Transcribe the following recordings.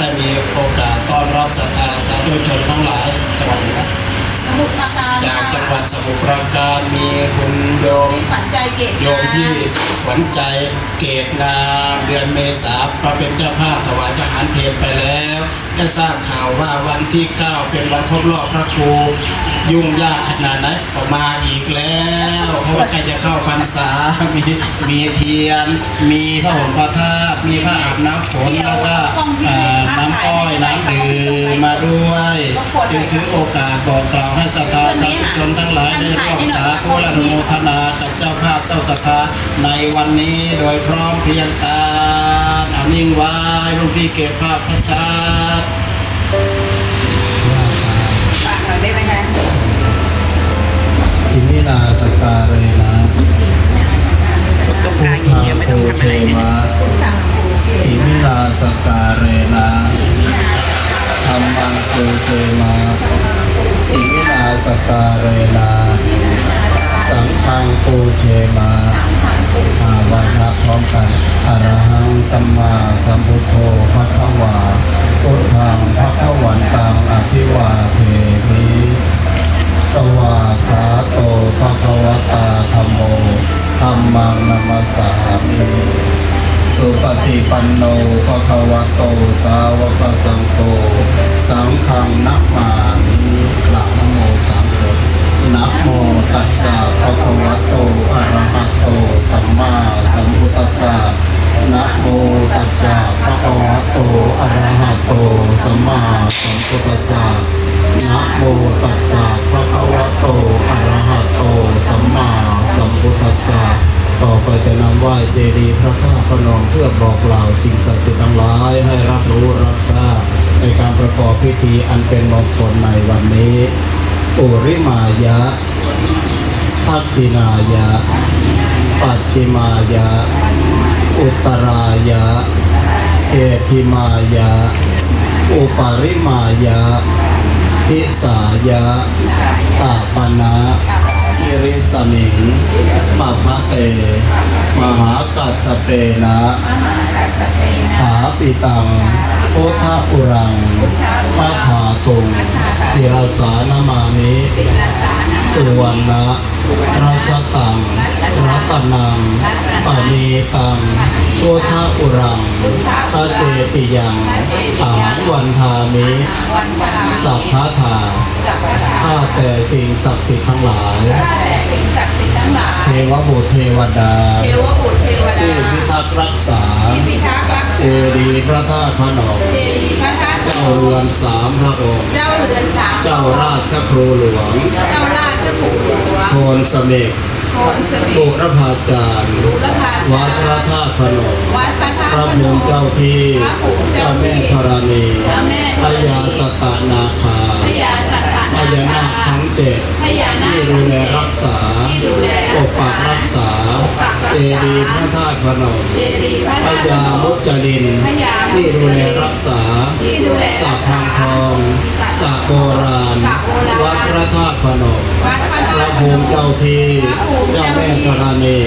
ได้มีโอกาสต้อนรับศรัทธาสาธุชนทั้งหลายจังหวัดไหนนะสมุทรปราการจากจังหวัดสมุทรปราการมีคุณโยมมีขวัญใจเกตโยมที่ขวัญใจเกตงามเดือนเมษามาเป็นเจ้าภาพถวายทหารเพลไปแล้ว ได้ทราบข่าวว่าวันที่ 9 เป็นวันครบรอบพระครู ยุ่งยากขนาดไหนก็มาอีกแล้วเพราะว่าใกล้จะเข้าพรรษา มีมีเทียน มีพระห่มพระธาตุมีพระอาบน้ำฝนแล้วก็เอ่อน้ำอ้อยน้ำดื่มมาด้วยจึงถือโอกาสบอกกล่าวให้ศรัทธาสาธุชนทั้งหลายได้ร่วมสาธุและอนุโมทนากับเจ้าภาพเจ้าศรัทธาในวันนี้โดยพร้อมเพรียงกันเอานิ่งไว้ลูกพี่เก็บภาพชัดๆ อิมินาสการเรนะตรงกลางอย่างเงี้ยไม่ต้องทำอะไรเนี่ยมาอิมินาสการเรนะธรรมังโกเจมาอิมินาสการเรนะสังฆังโกเจมาอาวันนะพร้อมกันอรหังสัมมาสัมพุทโธภะคะวาพุทธังภะคะวันตังอภิวาเทมิ สวากขาโตภะคะวตาธัมโมธัมมังนัมสสามิสุปฏิปันโนภะคะวะโตสาวกสังโฆสังฆังนัมมามิลังนะโมสามจบนะโมตัสสะภะคะวะโตอะระหะโตสัมมาสัมพุทธัสสะนะโมตัสสะภะคะวะโตอะระหะโตสัมมาสัมพุทธัสสะ นะโมตัสสะภะคะวะโตอะระหะโต สัมมาสัมพุทธัสสะต่อไปจะนำไหว้เจดีย์พระธาตุพนมเพื่อบอกกล่าวสิ่งศักดิ์สิทธิ์ทั้งหลายให้รับรู้รับทราบในการประกอบพิธีอันเป็นมงคลในวันนี้อุริมายะทักขินายะ ปัจฉิมายะ อุตรายะ เอธิมายะ อุปาริมายะ ทิสายะตาปนะอิริสมิงปัพะเต มหากัสสเปนะหาปิตังพุทธอุรังพระถาตุงศิรสานมามิสุวรรณะ ราชตังรัตนังปณีตังพุทธอุรังพระเจติยังอาหังวันทามิสัพพะทาข้าแต่สิ่งศักดิ์สิทธิ์ทั้งหลายข้าแต่สิ่งศักดิ์สิทธิ์ทั้งหลายเทวบุตรเทวดาเทวบุตรเทวดา ที่พิทักษ์รักษาที่พิทักษ์รักเจษาดีย์พระธาตุพระนมเจดีย์พระธาตุเจ้าเรือนสามพระองค์ เจ้าเรือนสามเจ้าราชครูหลวงเจ้าราชผูหลวงโพนสเมกโกนชมิบุรพาจารย์บุรพาวัดพระธาตุพนมวัดพระธาพตุระพนภูมมิเจ้าที่พระภูมิเจ้าเจ้าแม่ที่ธรณีพระแม่พญาสตานาคาพ ญาสัตตพญานาคทั้งเจ็ดที่ดูแลรักษาปกปักรักษา เจดีย์พระธาตุพนมเจดีย์พระพธาตุญามุจลินพญามุจลินที่ดูแลรักษาที่ดูแลสระพังทองสระโบราณสระโบราณ วัดพระธาตุพนมพระภูมิเจ้าที่เจ้าแม่ธรณี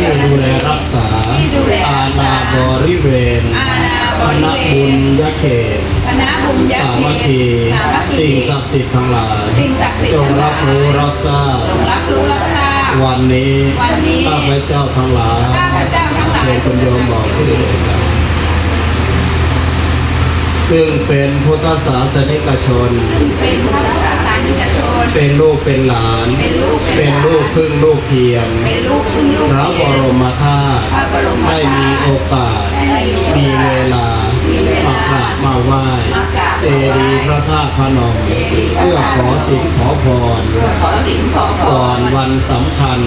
ที่ดูแลรักษาอาณาบริเวณคบริณะบุญยเขต สามัคคีสามัคคีสิ่งศักดิ์สิทธิ์ทั้งหลายสิ่งศักดิ์สิทธิ์จงรับรู้รับทราบจงรับรู้รับทราบวันนี้วันนี้ข้าพเจ้าทั้งหลายข้าพเจ้าทั้งหลายเชิญคุณโยมบอกชื่อเลยครับซึ่งเป็นพุทธศาสนิกชนเป็นพระศาสนิกชน เป็นลูกเป็นหลาน เป็นลูกเป็เป็นนหลานลูกพึ่งลูกเทียมเป็นลูกพึ่งลูกพระบรมธาตุพระบรมธาตุได้มีโอกาสได้มีโอกาสมีเวลา มากราบมาไหว้มากราบเจดีย์พระธาตุพนมเจดีย์พระเพื่อขอสิ่งขอพรขอสิ่งขอพรก่อนวันสำคัญ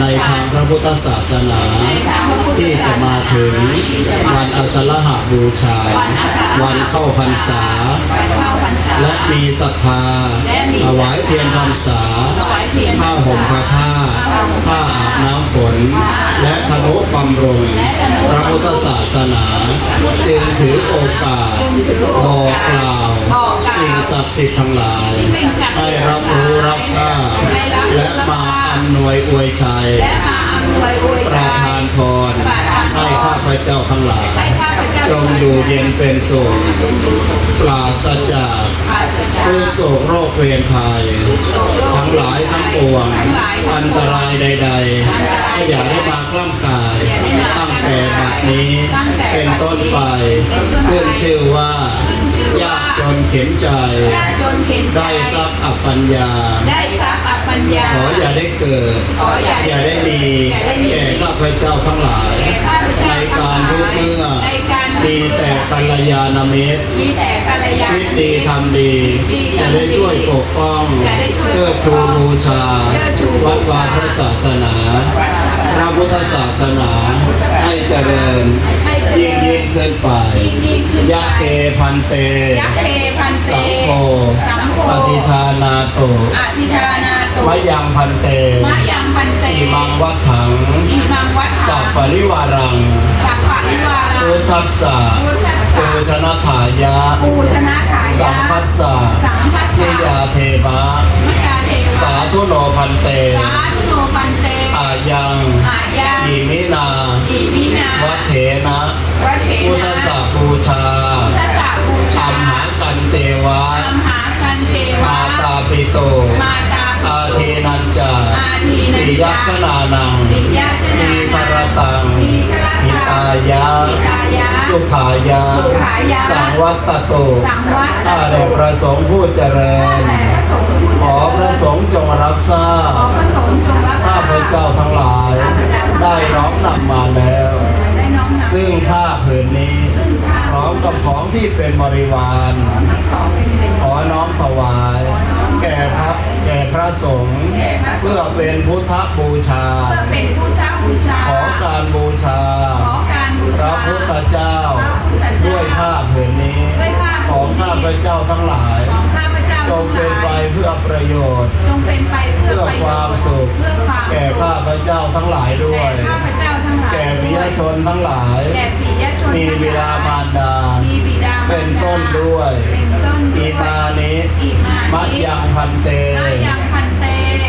ในทางพระพุทธศาสนา ที่จะมาถึงวันอัสลหะบูชา วันเข้าพรรษา และมีศรัทธาถวายเทียนพรรษา ผ้าห่มผ้าผ้าผ้าอาบน้ำฝน และธนุบำรุงพระพุทธศาสนา จึงถือโอกาส บอกกล่าวสิ่งศักดิ์สิทธิ์ทั้งหลาย ให้รับรู้รับทราบและมาอำนวยอวยชัย และมาอำนวยอวยประชัยทานพรให้ข้าพเจ้าทั้งหลายให้ข้าพเจ้าจงอยู่เย็นเป็นสุขปราศจากปราศจากทุกโศกโรคเวรภัยทั้งหลายทั้งปวง อันตรายใดๆก็อย่าได้มากล้ำกาย ตั้งแต่บัดนี้เป็นต้นไปเพื่อนชื่อว่ายากจนเข็นใจยากจนเข็นใจได้ทรัพย์อัปปัญญาได้ทรัพย์อัปปัญญา ขออย่าได้เกิดขออย่าอย่าได้มีแก่ข้าพเจ้าทั้งหลายแก่ข้าพเจ้าในการทุกเมื่อในการมีแต่กัลยาณมิตรมีแต่กัลยาณคิดดีทำดี จะได้ช่วยปกป้องเชิดชูบูชา วัดวาพระศาสนา พระพุทธศาสนา ให้เจริญยิ่งยิ่งขึ้นไปยิ่งยิ่งขึ้นไปยะเกพันเตยักษ์เพพันเตสังโฆสังโฆปฏิทานาโตอธิธานา ตุมะยังพันเตมะยังพันเตอิมังวัฏถังอิมังวัดสัพปริวารังสัพปะริวาราพุทธัสสะพุทธัสโูสะชนะถายะปูชนะขายสัยะมพัสสะสัมพัสนิสะยาเทมะมัจจาเทวะสาธุโนพันเตสาธุโนพันเตอายังอาญาอิมินาอิมินาวัเถนะวัดเถพุทธนะสาบูชาพุทธสาบูชาอัมหากันเตวะอัมหากันเทวะมาตาปิโตมาตา อาเทนันจาอาทีนัปินยักษนานังปิยชนะมีภรตังมีครหิตายะหิตายะสุขายะ สุขายะ สังวัตโตสังวัตข้าแต่ประสงค์ผู้เจริญแต่พระสงฆ์ผู้ขอพระสงฆ์จงรับทราบขอพระสงฆ์จงรับทราข้าบพเจ้าทั้งหลาย ได้น้อมนำมาแล้วได้น้อมนำซึ่งผ้าผืนนี้พร้อมกับของที่เป็นบริวาร ขอเป็นเป็นขอน้อมถวาย แก่พระแก่พระสงฆ์ เพื่อเป็นพุทธบูชา เพื่อเป็นพุทธบูชา ขอการบูชา ขอการบูพชา ระพุทธเจ้าด้วยผ้าผืนนี้ ของข้าพเจ้าทั้งหลาย ของข้าพเจ้าจงเป็นไปเพื่อประโยชน์ จงเป็นไปเพื่อเพื่อประคโยวามชน์สุข เพื่อความแก่ข้าพเจ้าทั้งหลายด้วย แก่ข้าพเจ้าทั้งหลายแก่ปิยชนทั้งหลาย แก่ปิยชนมีบิดามารดา มีบิดามารดา เป็นต้นด้วยเป็นต้นด้วย อิมานิอิมานิมัจยังพันเตมัจยังพันเต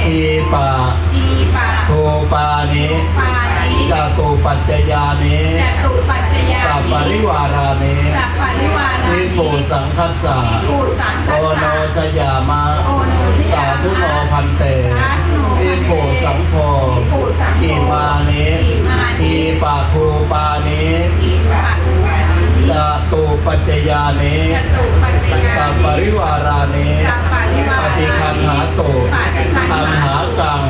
ทีปะทีปะโทปานิปานิจาตุปัจจยานิจตุปัจจยาสัพปริวารานิสัพปริวาราวิปูสังคัสสะปูสังโอคัสโนสะชยามะโอโนทิสาธุโนพันเตวิปูสังโฆอิมานิทีปะทูปานิทีปะจา ตุปัจจยานิจตุปัจจยาสัพปริวารานิสัพปริวาปราฏิคันหาตุปฏิคันอัมหากัง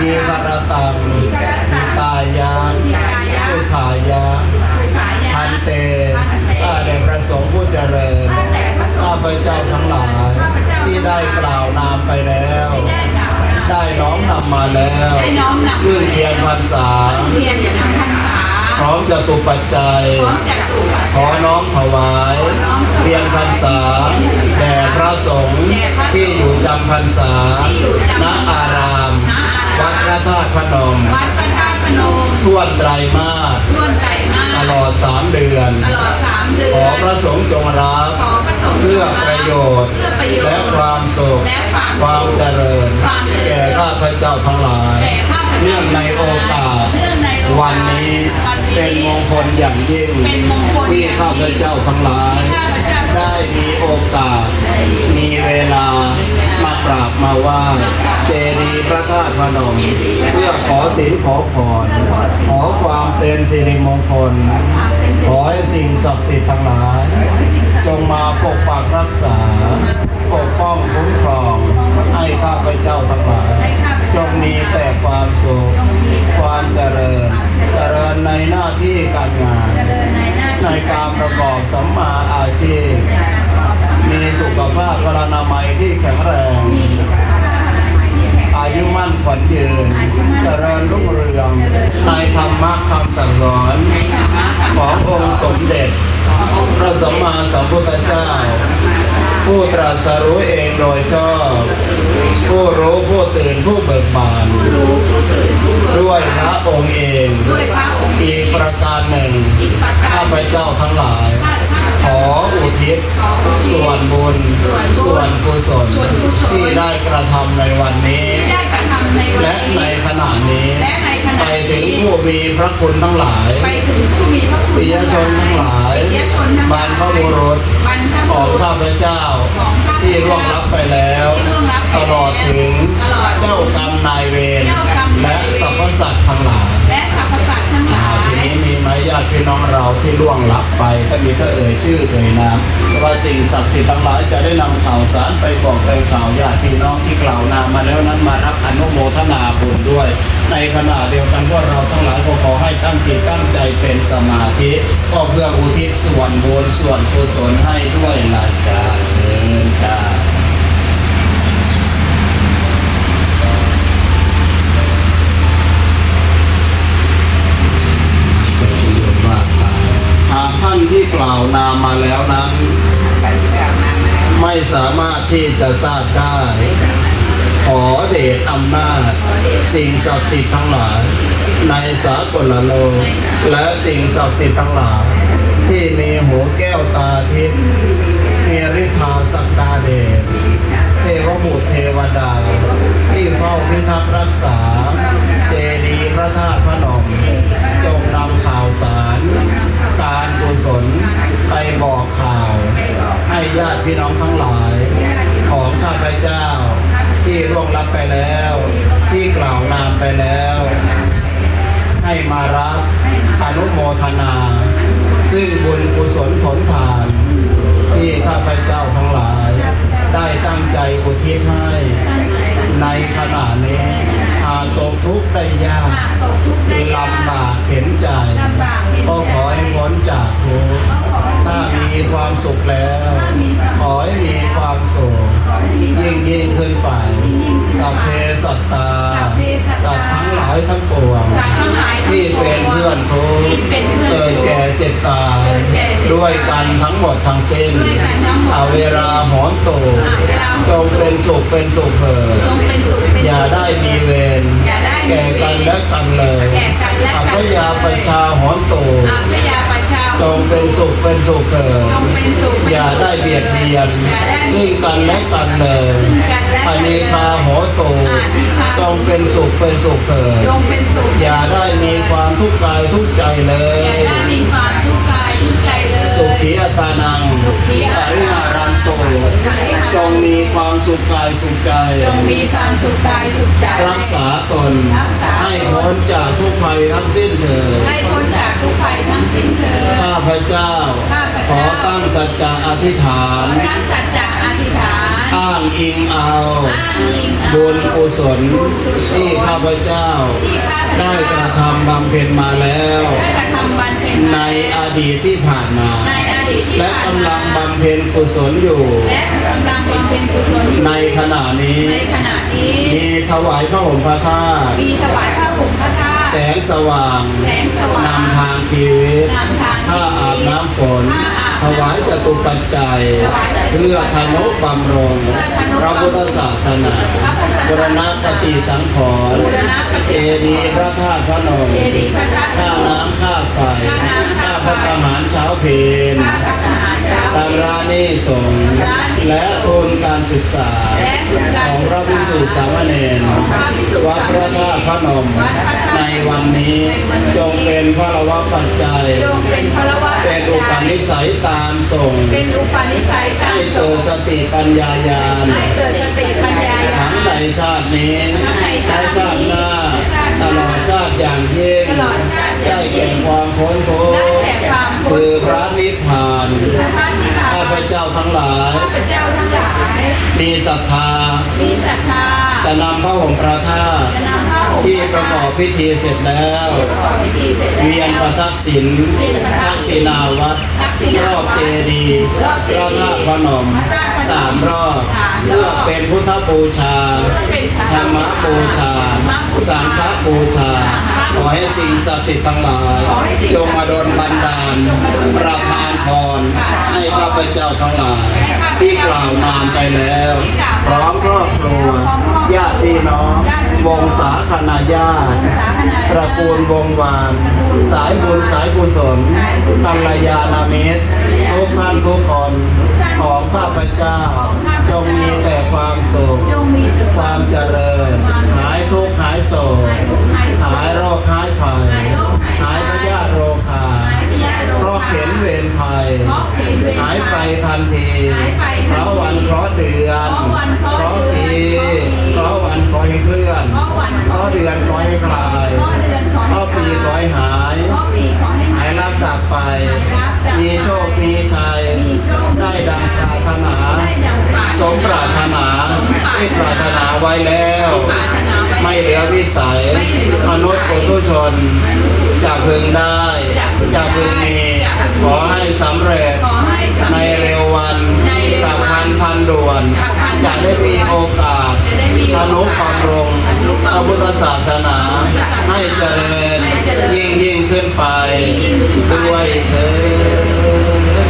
ทีคารตังทิตายะสุขายะขายาพันเตข้าแต่พระสงฆ์ผู้เจริญข้าแต่พระสข้างฆ์พเจ้าทั้งหลายที่ได้กล่าวนามไปแล้ว ได้กล่าวนาได้น้อมนำมาแล้วได้น้อมนำซึ่งเทียนพรรษาเทียนอย่างพรรษาพ ร้อมจตุปัจจัยพร้อมจักตุปัจขอน้อมถวายเทียนพรรษา แด่พระสงฆ์ที่อยู่จำพรรษา ณ อาราม วัดพระธาตุพนมวัด พระธาตุพนมท่วนไตรมาสร่วนใจมากตลอดสามเดือน ตลอดสามเดือนขอพระสงฆ์จงรับขอพระสงฆ์เพื่อประโยชน์ เพื่อประโยชน์และความสุขและความความเจริญ ความเจริญ แก่ข้าพเจ้าทั้งหลายแก่ข้าพเจ้าเนื่องในโอกาส เนื่องในโอกาสวันนี้วันนี้เป็นมงคลอย่างยิ่งเป็นมงคลที่อย่างยิ่งข้าพเจ้าทั้งหลาย ที่ข้าพเจ้าได้มีโอกาสมีเวลา ม มากราบมาไหว่าเจดีย์พระธาตุพนมเพื่อขอศีลขอพรขอความเป็นสิริมงคล ขอให้สิ่งศักดิ์สิทธิ์ทั้งหลาย จงมาปกปักรักษา ปกป้องคุ้มครอง ให้ข้าพเจ้าทั้งหลาย จงมีแต่ความสุขความเจริญ เจริญในหน้าที่การงาน ในการประกอบสัมมาอาชีพ มีสุขภาพพลานามัยที่แข็งแรง อายุมั่นขวัญยืนเจริญรุ่งเรืองในธรรมะคำสั่งสอนขององค์สมเด็จ พระสัมมาสัมพุทธเจ้า ผู้ตรัสรู้เองโดยชอบ ผู้รู้ผู้ตื่นผู้เบิกบาน ด้วยพระองค์เอง อีกประการหนึ่งข้าพเจ้าทั้งหลาย ข้าพขเจ้าออุทิศขออุทิศส่วนบุญส่วนบุญส่วนกุศลส่วนกุศลที่ได้กระทำในวันนี้ที่ได้กระทำในวันและนี้ในขณะนี้และในขณะไปถึงนี้ผู้มีพระคุณทั้งหลายไปถึงผู้มีพระคุณปิยชนทั้งหลายปิยชนทั้งหบรลายรพบุรุษบรรพขบุองรุษข้าพเจ้าของข้าพเจ้าที่ล่วงลับไปแล้วที่ล่วงลับไปตลอดถึงตลอดถึงเจ้ากรรมนายเวรเจ้ากรรมนายเวรและสรรพสัตว์ทั้งหลายาติพี่น้องเราที่ล่วงลับไปถ้ามีก็เอ่ยชื่อเอ่ยนามว่าสิ่งศักดิ์สิทธิ์ทั้งหลายจะได้นำข่าวสารไปบอกไปข่าวญาติพี่น้องที่กล่าวนามมาแล้วนั้นมารับอนุโมทนาบุญด้วย ในขณะเดียวกันพวกเราทั้งหลายก็ขอให้ตั้งจิตตั้งใจเป็นสมาธิก็เพื่ออุทิศส่วนบุญส่วนกุศลให้ด้วยล่ะจ้าเชิญจ้า ที่กล่าวนามมาแล้วนั้นไปที่กล่าวมามาไม่สามารถที่จะทราบได้ ขอเดชอำนาจ สิ่งศักดิ์สิทธิ์ทั้งหลาย ในสากลโลกและสิ่งศักดิ์สิทธิ์ทั้งหลาย ที่มีหูแก้วตาทิพย์มีฤทธาสักดาเดชเทวบุตรเทวดา ที่เฝ้าพิทักษ์รักษา ญาติพี่น้องทั้งหลาย ของข้าพเจ้า ที่ร่วงรับไปแล้ว ที่กล่าวนามไปแล้ว ให้มารับอนุโมทนา ซึ่งบุญกุศลผลทาน ที่ข้าพเจ้าทั้งหลาย ได้ตั้งใจอุทิศให้ ในขณะนี้อาตกทุกข์ได้ยากตกทุกข์ได้ยากลำบากเข็นใจ ก็ขอให้พ้นจากทุกข์ถ้ามีความสุขแล้ว ขอให้มีความสุขยิ่งยิ่งขึ้นไป สัพเพสัตตา สัตว์ทั้งหลายทั้งปวงสัตว์ทั้งหลายทั้งที่ปวงเป็นเพื่อนทุกข์ที่เป็นเพื่อนเกิดแก่เจ็บตายเกิดแก่เจ็บตายด้วยกันทั้งหมดทั้งสิ้นด้วยกันทั้งหมดเอาเวลาหอนโตเวลาหอนโตจงเป็นสุขเป็นสุขเถิดจงเป็นสุขเป็นอย่าได้มีเวรอย่าได้มีแก่กันและกันเลยแก่กันและกันอัพยาประชาหอนโตอาพยาประชาจงเป็นสุขเป็นสุขเถิดจงเป็นสุขอย่าได้เบียดเบียนอย่าได้ซึ่งกันและกันเลยซึ่งกันและกันอันนี้คาโหโตอานิคาจงเป็นสุขเป็นสุขเถิดจงเป็นสุขอย่าได้มีความทุกข์กายทุกข์ใจเลอย่ายได้มีความทุกข์กายทุก ข์ใจเลยสุขีอัตานังอริหารันโต จงมีความสุขกายสุขใจ จงมีความสุขกายสุขใจรักษาตนรักษาตน ให้พ้นจากทุกภัยทั้งสิ้นเถิดให้พ้นจากทุกภัยทั้งสิ้นเถิดข้าพเจ้าข้าพขอเจ้าตั้งสัจจะอธิษฐานตั้งสัจจะอธิษฐานอ้างอิงเอาอ้างอิงเอาบุญกุศลบุญกุศลที่ข้าพเจ้าที่ข้าพเจ้า ได้กระทำบำเพ็ญมาแล้ว ในอดีตที่ผ่านมาในอดีตที่และผ่านกำมาลังบำเพ็ญกุศลอยู่และกำลังบำเพ็ญกุศลอยู่ ในขณะนี้ในขณะนี้มีถวายพระห่มพระธาตุมีถวายผ้าห่มพระธาตุ แสงสว่างแสงสว่างนำทางชีวิตนำทางชีวิตผ้าอาบน้ำฝน ผ้าอาบถวายจตุปัจจัย ถวายจตุปัจจัยเพื่อธนุบำรงพเพื่อทนุบำรุงระพุทธศาสนาพระพุทธศาสนาบุรณปฏิสังขรณ์บูรณปฏิเจดีย์พระธาตุพระนมเจดีย์พระธาตุค่าน้ำค่าไฟค่าน้ำค่าค่าไฟพระทหารเช้าเพนพระทหารเช้า ชำระหนี้สงฆ์และทุนการศึกษา และทุนการของพระภิกษุสามเณรพระภิกษุวัดพระธาตุพระนม วัดพระธาตุในวันนี้จงเป็นพระวะปัจจัย จงเป็นพลวะเป็นอุปนิสัยตามส่ง เป็นอุปนิสัยตาให้มเกิดสติปัญญาญาณให้เกิดสติปัญญาญาทั้งณในชาตินี้ทั้งในและชาตินี้ชาติหน้าชาติหตน้าลอดชาติอย่างยิ่งตลอดชาติอได้ย่างยิ่แก่งความพ้นทุกได้ข์แก่ความพ้นคือพระนิพพานคือพระนิพพาข้านพเจ้าทั้งหลายข้าพเจ้าทั้งหลาย มีศรัทธามีศรัทธาจะนำพระห่มพระธาตุจะนำผ้าห่ม ที่ประกอบพิธีเสร็จแล้ว เวียนประทักษิณทักษินาวัดรอบเจดีย์พระธาพนมสามรอบเพื่อเป็นพุทธบูชา ธรรมบูชา สังฆบูชา ขอให้สิ่งศักดิ์สิทธิ์ทั้งหลายจงมาดลบันดาล ประทานพรให้ข้าพเจ้าทั้งหลาย ที่กล่าวนามไปแล้ว พร้อมครอบครัวญาติพี่น้องวงศาคณาญาตตระกูลวงวาน สายบุญสายกุศลกัลยาณมิตรทุกท่านทุกคนของข้าพเจ้า จงมีแต่ความสุข ความเจริญ หายทุกข์หายโศกหายโรคหายภัย หายพยาธิโรคาเพราะเข็นเวรภัย หายไปทันที เพราะวันเพราะเดือน เพราะปี ราะวันขอให้เคลื่อนเพราะเดือนขอให้คลายเพราะปีขอให้หายเพราะปีขอให้หายรับดับไป มีโชค มีชัย ได้ดังปรารถนาได้ดังปรารถสมปรารถนาที่ปรารถนาไว้แล้วนาไว้ไม่เหลือวิสัย มนุษย์ปุถุชนจะพึงได้จะพึงมี ขอให้สำเร็จขอให้สำในเร็จเร็ววันจับพลันทันด่วนจะได้มีโอกาส ทนุบำรุงพระพุทธศาสนาให้เจริญยิ่งยิ่งขึ้นไปด้วยเถิด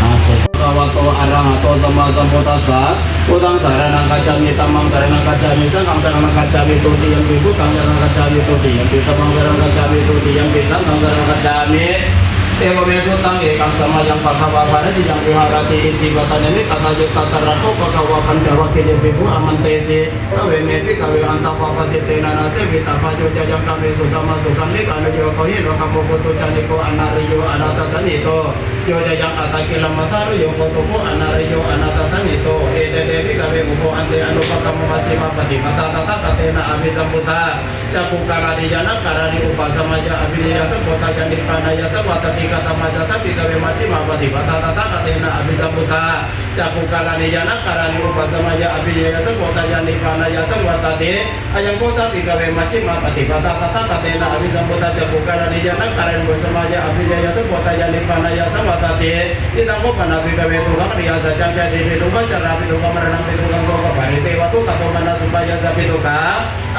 อสภะวะโตอะระหะโตสัมมาสัมพุทธัสสะพุทธังสารนังกัจจามิธัมมังสารนังกัจจามิสังฆังสารนังกัจจามิตุติยัมปิพุทธังสารนังกัจจามิตุติยัมปิธัมมังสารนังกัจจามิตุติยัมปิสังฆังสารนังกัจจามิ เอวเมสุตังเอกังสมายังปะภาวะภารสิยังวิหารติอิสิวัตเนมิตตาจิตตตระโกปะภาวะปัญจวัคคีย์ปิภุอมันเตสิทเวเมปิกเวอันตปะปะติเตนะนาเสวิตาปะโยจะยังกะเมสุตมะสุขังนิกานโยโคหิ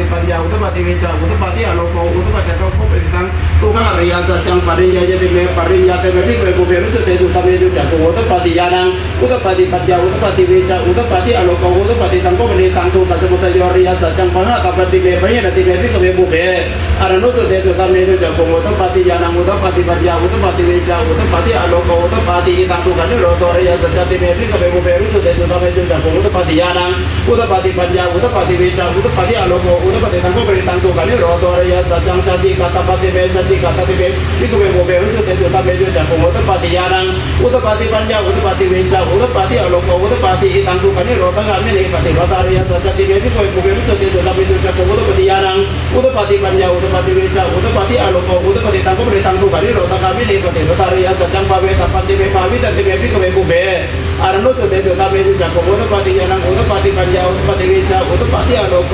ฏิปตาตตะกะเตนะอภิสัมพุทธาจักขุกาลาดิยานะการานิอุปสมัยะอภินิยาสัพพตาจันิปานายาสัพพตติกตมัจจะสัพพิกเวมัจฉิมาปฏิปตาตตะกะเตนะอภิสัมพุทธาจักขุกาลาดิยานะการานิอุปสมัยะอภินิยาสัพพตาจันิปานายาสัพพตติอายังโกสัพพิกเวมัจฉิมาปฏิปตาตตะกะเตนะอภิสัมพุทธาจักขุกาลาดิยานะการานิอุปสมัยะอภินิยาสัพพตาจันิปานายาสัพพตติอิตังโกปนาภิกเวตุกัมริยาสัจจังจติปิตุกัจจาราปิตุกัมรณังปิตุกังโสกปาริเตวะตุกะโตมนะสุปายาสัพพิตุกะ อภิเยหิสัพพโยโกตุโกปิยปิปโยโกตุโกยัมมิจานาลาปฏิตัมปิตุกังสังกิเตนะปัจจุปตานาคันตทุกขาอิตังโกปนะภิกเวตุกัสสะปัตโยริยาสัจจะยังตนะปรภวิกานาติราคัสขตาอัตระตตระวินาตินิสัยยัตตังกมัตนะภวตนะวิภวตนะอิตังโกปนะภิกเวตุมะนิโรตังกามินิปฏิปตาริยาสัจจังอายะเมวะอริยติโกมะโกติยติตังสมาติติสมาคังกปสมาวัจสมากัมโตสมาอาจิวสมาวัจโมสมาสติสมาสมาธิอิตังตุขังริยาสัจจังติเมภิกเวโกเมรุจเตตุตัมเมตุจักกุงอุตปาติยานังอุตปาติปัญญาอุตปาติวิจาอุตปาติอโลโกอุตปาติโลโกเป็นตังตุขังริยาสัจจังปริญญาติเมปริญญาเตเมภิกเวโกเมรุจเตตุตัมเมตุจักกุงอุตปาติยานังอุตปาติปัญญาอุตปาติวิจาอุตปาติอโลโกอุตปาติตังโกมณีตังตุกัสสมุทโยริยาสัจจังปังหะตปฏิเมปยนะติเมภิกเวบุเบอรนุตุเตตุตัมเมตุจักกุงอุตปาติยานังอุตปาติปัญญาอุตปาติวิจาอุตปาติอโลโกอุตปาติตังตุกัสสโรโตริยาสัจจังติเมภิกเวบุเบรุจเตตุตัมเมตุจักกุงอุตปาติยานังอุตปาติปัญญาอุตปาติวิจาอุตปาติอโลโก อุตปาติตังโกมณีตังตุกัสสโรโตริยาสัจจังชาติกตปฏิเมชาติกตติเมภิกเวบุเบรุจเตตุตัมเมตุจักกุงอุตปาติยานังอุตปาติปัญญาอุตปาติ วิจาอุตปาติอโลโก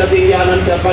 ตาริยาสัจจังป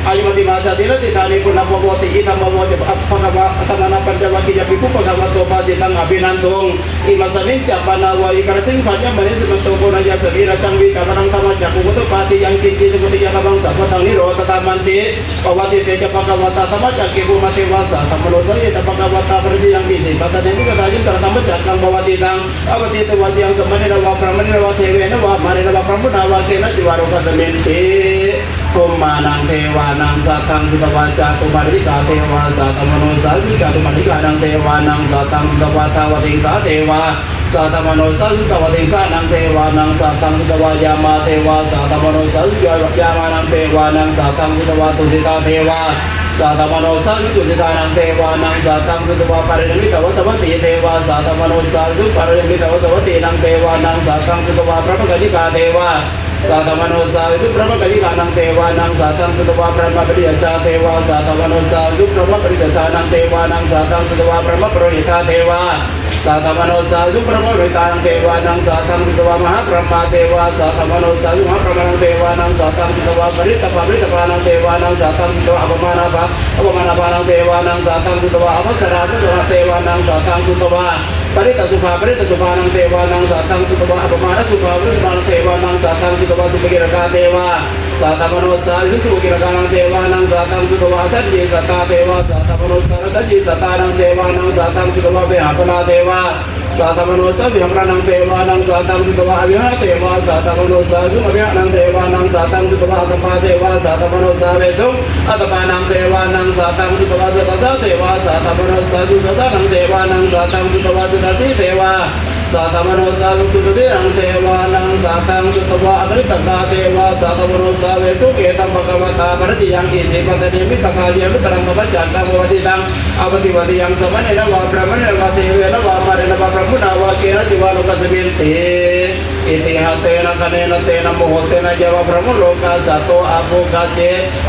ayo matimaja dila di dani pun apa buat mau apa buat apa kama tamana panjawa kija piku pagawa to paji tang abinantong imasamin capana wali karasin panjang bani sebentuk kona ja sabira cangbi kamarang tamat jaku kutu pati yang kiki seperti yang kabang sapa tang niro tataman te pawati te japa kawata tamat jaki bu mati wasa tamalosa ye tapa kawata perji yang kisi patan ini kata jin tertama jakang bawati tang abati te wati yang semani nawa pramani nawa tewe nawa mari nawa pramuna nawa kena jiwaro kasamin te พรมานังเทวานังสัตังพุทธวาจาตุมาริกาเทวาสัตมโนสัาวิกาตุมาริกานังเทวานังสัตังพุทธวาตาวติงสาเทวาสัตมโนสาจิกาวติงสานังเทวานังสัตังพุทธวายามาเทวาสัตมโนสาจิกายามานังเทวานังสัตังพุทธวาตุสิตาเทวาสัตมโนสาวิกุจิตานังเทวานังสัตังพุทธวาปริณิมิตวสวัติเทวาสัตมโนสาวิกุปริณิมิตวสวัตินางเทวานังสัตังพุทธวาพระมกติกาเทวา สาธรรมโลสัยตปะกวะตาปริยังกิสิปตะเนมิกตาจินตระธรรมจักกังบวติตังติตวติยังสมณีนวะพระมณีนวะเทวารินวะพระมุนาวะเกนะจิวารุกสมินติปุมมานังเทวานังสัตตังพุทวาจาตุมาริกาเทวาสัตตมโนสาสุจาตุมาริกานังเทวานังสัตตังพุทธวาตาวติงสาเทวาสัตตมโนสาสุจาวติงสานังเทวานังสัตตังพุทธวายามาเทวาสัตตมโนสาสุจายามานังเทวานังสัตตังพุทวาตุสิตาเทวาสัตตมโนาสุตุสิตานังเทวานังสัตังพุทวาปรินิมิตวสวัตติเทวาสัตตมโนสาสุปรินิมิตว สวัตตินังเทวานังสัตตังพุทธวาพระปกติกาเท สาธมโนสัมยมรานังเทวานังสาธงตุตวะวิหะเทวาสาธมโนสัสุมวิหะนังเทวานังสาธงตุตวะอัตมาเทวาสาธมโนสาเวสุอัตมานังเทวานังสาธงตุตวาจุตตะเทวาสาธมโนสัสุตตะนังเทวานังสาธงตุตวาจุตตะสีเทวา සාතමනෝ සාවිකුතේ අන්තේවානං සාතං සුතවා අදරි තකාතේවා සාතමනෝ සාවේසු කේතම් භගවතා පරති යං කේසේ පදනේමි තකාලියම තරංගව ජාතකවදීතං අවදිවදී යං සමනෙල වා බ්‍රමණල වා දේවල වා මරණ වා ප්‍රමුණා වා කියලා දිවාලෝකසමින් තේ อธิษฐานเทนะกันเนี่ยนะเทนะมโหเทนะเจ้าพระพรมุโลกะสัตว์อาปุกะเจ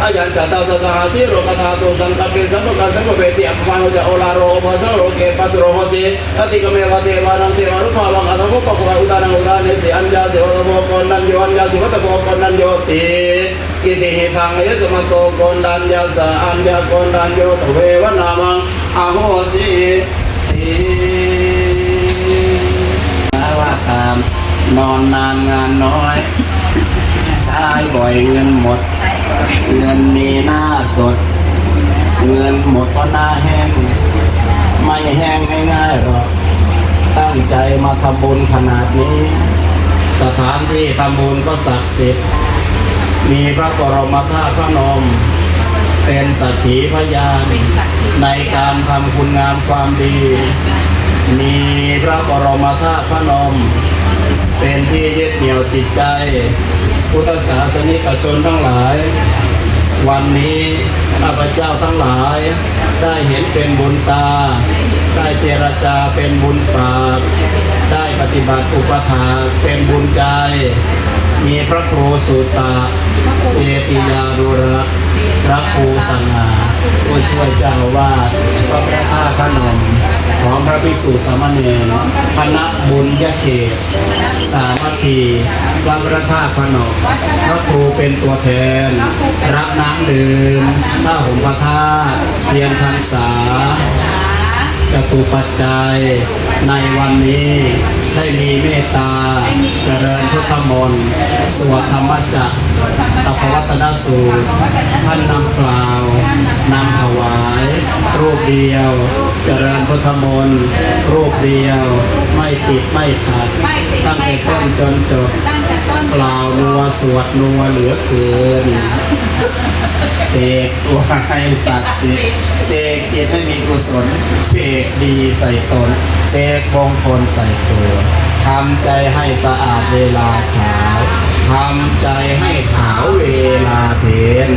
อาญาจัตตาสัจหาสีโลกะสัตว์สังคปิสัมภะสังคปิพระพิฆมภานุจ่าโอฬารโอวาสโสโลกเกิดปุโรหิตนาทีก็เมื่อพระเทวันังเทวารุมาวังกันเราก็ปุกันอุทานงอุทานเสียงเดียวเทวารุปกรณ์นันยวันยาสีมาตะปุกรณ์นันยติอธิษฐานเงี้ยสมะโตกรณ์นันยาสั่นยากรณ์นันยทวีวรรณังอาวุโสว่าตาม นอนนานงานน้อยใช้บ่อยเงินหมด เงินมีหน้าสด เงินหมดก็หน้าแห้ง ไม่แห้งง่ายๆหรอก ตั้งใจมาทำบุญขนาดนี้ สถานที่ทำบุญก็ศักดิ์สิทธิ์ มีพระบรมธาตุพระนมเป็นสักขีพยานในการทำคุณงามความดี มีพระบรมธาตุพระนม เป็นที่ยึดเหนี่ยวจิตใจ พุทธศาสนิกชนทั้งหลาย วันนี้ข้าพเจ้าทั้งหลาย ได้เห็นเป็นบุญตา ได้เจรจาเป็นบุญปากได้ปฏิบัติอุปถาเป็นบุญใจ มีพระครูสุตตะเจติยานุรักษ์พระครูสังฆาผู้ช่วยเจ้าวาดพระพระธาตุพนม พร้อมพระภิกษุสามเณรคณะบุญยเขต สามัคคีวัดพระธาตุพระนมพระครูเป็นตัวแทน รับน้ำดื่มผ้าห่มพระธาตุเทียนพรรษา จตุปัจจัย ในวันนี้ได้มีเมตตา เจริญพุทธมนต์สวดธรรมจักรตปวัตนสูตรท่านนำกล่าวนำถวาย รูปเดียว เจริญพุทธมนต์รูปเดียว ไม่ติดไม่ขัด ตั้งแต่ต้นจนจบ เปล่านัวสวดนัวเหลือเกินเสกตัวให้ศักดิ์สิทธิ์เสกจิตให้มีกุศลเสกดีใส่ตนเสกมงคลใส่ตัวทำใจให้สะอาดเวลาเช้า ทำใจให้ขาวเวลาเพน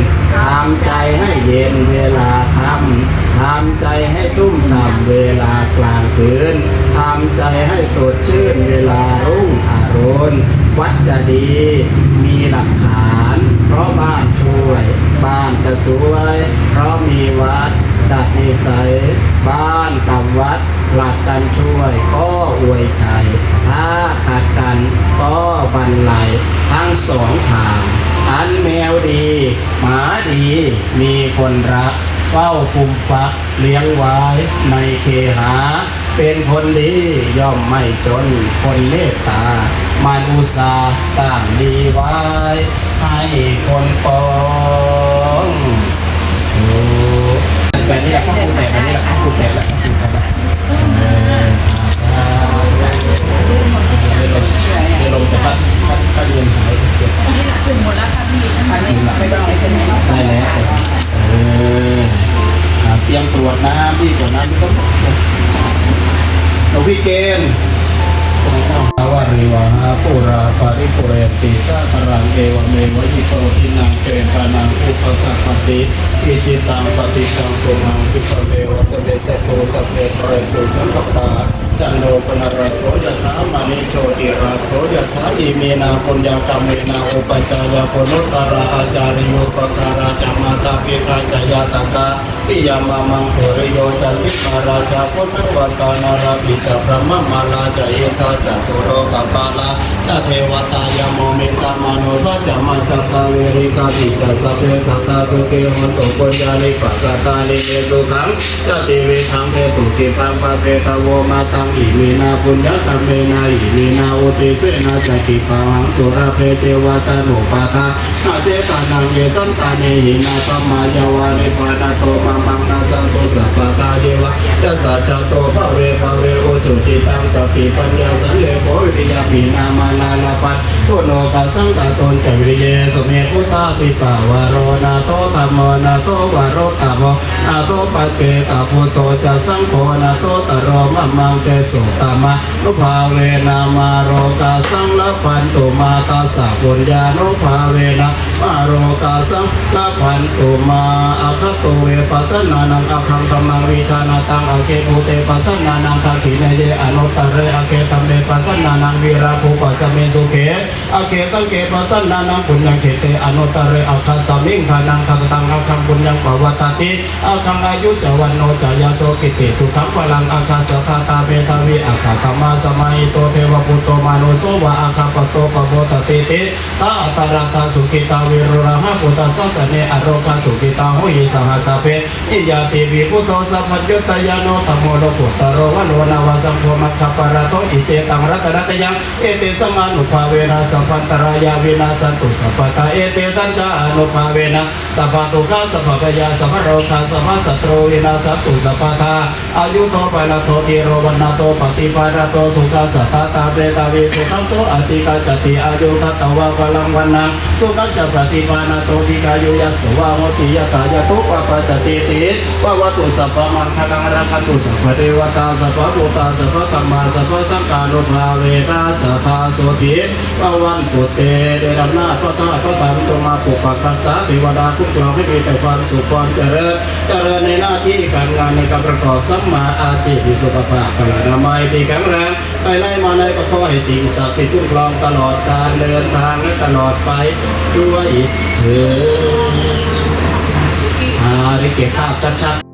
ทำใจให้เย็นเวลาค่ำทำใจให้ชุ่มฉ่ำเวลากลางคืนทำใจให้สดชื่นเวลารุ่งอรุณวัดจะดีมีหลักฐาน เพราะบ้าน วย บ้านจะสวย เพราะมีวัด ดัดนิสัย บ้านกับวัดหลักกันช่วย ก็อวยชัย ถ้าขัดกันก็บันไลทั้งสองทางอานแมวดี หมาดี มีคนรัก เฝ้าฟุมฟัก เลี้ยงไว้ในเคหา เป็นคนดีย่อมไม่จนคนเมตตา มันอุตสาห์สร้างดีไว้ ให้คนปองโอ้แบบนี้แหละข้าพูดแต่แบบนี้แหละข้าพูดแต่แหละข้าพูดแต่แหละเออเดี๋ยวลงจะพัดพัดพัดเรียนหายเจ็บถึงหมดแล้วค่ะพี่อันนี้ไม่ต้องอะไรใช่ไหมได้แล้วเออเตรียมตรวจน้ำพี่ตรวจน้ำพี่ต้องหลวงพี่เกณฑ์ ริวาหาปุราปาริปุเรติสาครังเอวเมวะอิโตทินังเปตานังอุปกปปติอิจิตังปฏิตังตุมังพิปเมวะตเมจโตสัพเพปเรตุสัมปปาจันโดปนรสโสยถามานิโชติราโสยถาอิเมนาปุญญากรรมเมนาอุปจายปุโนุตระอาจาริโยปการาจามาตาปิกาจายตกาปิยามามังสุริโยจันทิมาราชาพุทธวัตานาราปิจพระมมาลาจเอตาจัตุโลกปาลาจเทวตายโมมิตามโนสัจมาจตาเวริกาปิจสัพเพสัตตาสุเกหันตุปุญญาลิปะกตาลิเมสุขังจติวิธังเพตุกิปังปะเปตโวมาตังอิมินาปุญญาตัมเมนาอิมินาอุติเสนาจกิปังสุราเพเจวตานุปาทานาเจตานังเยสันตาเนหินาสัมมาจาวานิปานาโตมังมังนาสันตุสัพพตาเดวะยัสสะจโตภะเวภะเวโอจุจิตังสติปัญญาสันเลโภวิริยาปีนามาลาลาปัตตุโนกัสังตาตนจวิริเยสเมอุตาติปาวารโรนาโตธรรมโมนาโตวารโรตามโมนาโตปัจเจกพุโตจัสังโฆนาโตตโรมะมังเตสุตามะนุภาเวนามาโรกาสังละพันตุมาตาสะปุญญานุภาเวนะมาโรกาสังละพันตุมาอาคตุเวปัสสนานังอคังธรรมังวิชานาตังอาเกภูเตปัสสนานังทักขิเนเยอนุตตรเรอเกตัมเมปัสสนานังวีราภูปัสเมตุเกอเกสังเกปัสสนานังปุญญเกเตอนุตตรเรอคัสสมิงทานังทัตตังอาคังปุญญปวัตติอาคังอายุจวันโนจายาโสกิติสุขังพลังอาคาสตาตาเบตาวิอาคาธรรมาสมัยโตเทวปุตโตมานุโสวะอาคาปโตปโพตติติสาอัตระตาสุกิตาวิรุราหะปุตตะสัสเนอโรคาสุกิตาหุยสหัสเพอิยาติวิพุตโตสัพพยุตตยาโนธรรมโมโลกุตโรวะโนนาวาสัมโพมัคคปะระโตอิเจตังรัตระตยังเอเตสมานุภาเวนะสัพพันตรายาวินาสันตุสัพพตาเอเตสัญจานุภาเวนะสัพพตุกาสัพพกยาสัพพโรคาสัพพสัตโรวินาสันตุสัพพทาอายุโตปะนะโตติโรวันนาโตปฏิปาระโตสุขัสสะตาตาเบตาวิสุขังโสอติกาจติอายุทัตตวะพลังวันนังสุขังจปฏิปานะโตติกายุยัสวะโมติยตายตุปปัจจติติวะวะตุสัพพมังคลังรักตุสัพพเทวตาสัพพพุทธาสัพพธรรมาสัพพสังฆานุภาเวนะสัทธาโสติวะวันตุเตเดรนาพระธาตุพระธรรมจงมาปกปักรักษาเทวดาคุ้มครองให้มีแต่ความสุขความเจริญเจริญในหน้าที่การงานในการประกอบสัมมาอาชีพมีสุขภาพพลานามัยที่แข็งแรง ไปไล่มาในก็ขอให้สิ่งศักดิ์สิทธิ์คุ้มครองตลอดการเดินทางและตลอดไปด้วยเถิดอาได้เก็บภาพชัดๆ